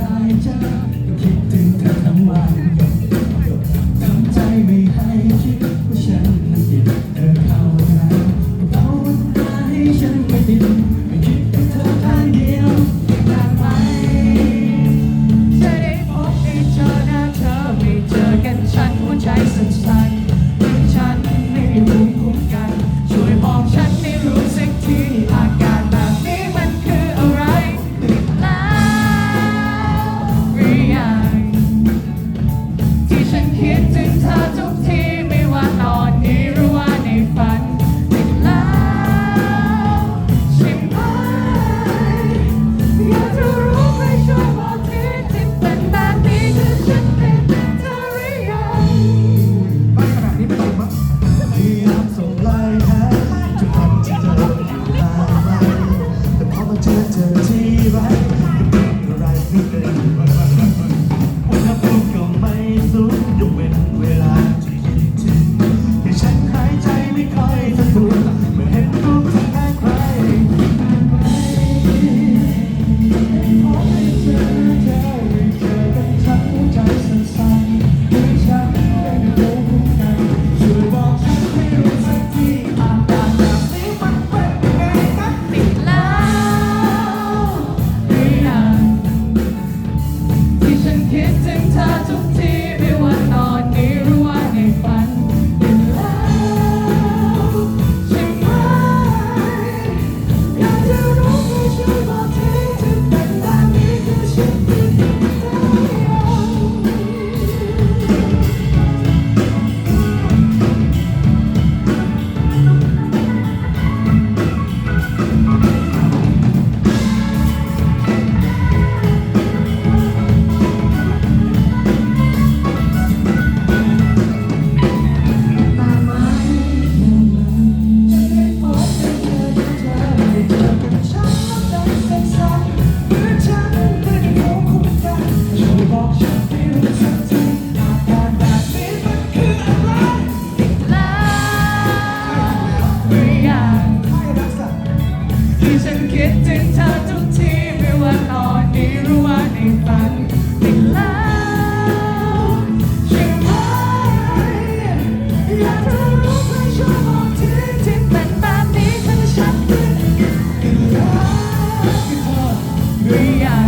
輝いちゃ生きてた ที่ฉันคิดถึงเธอทุกทีไม่ว่าตอนนีหรือว่าในฝันตล้วใช่ไหมอยารู้ใครชอบบอกที่ที่เป็นแบบนี้ทั้งฉันติดแล้วที่อหรือยั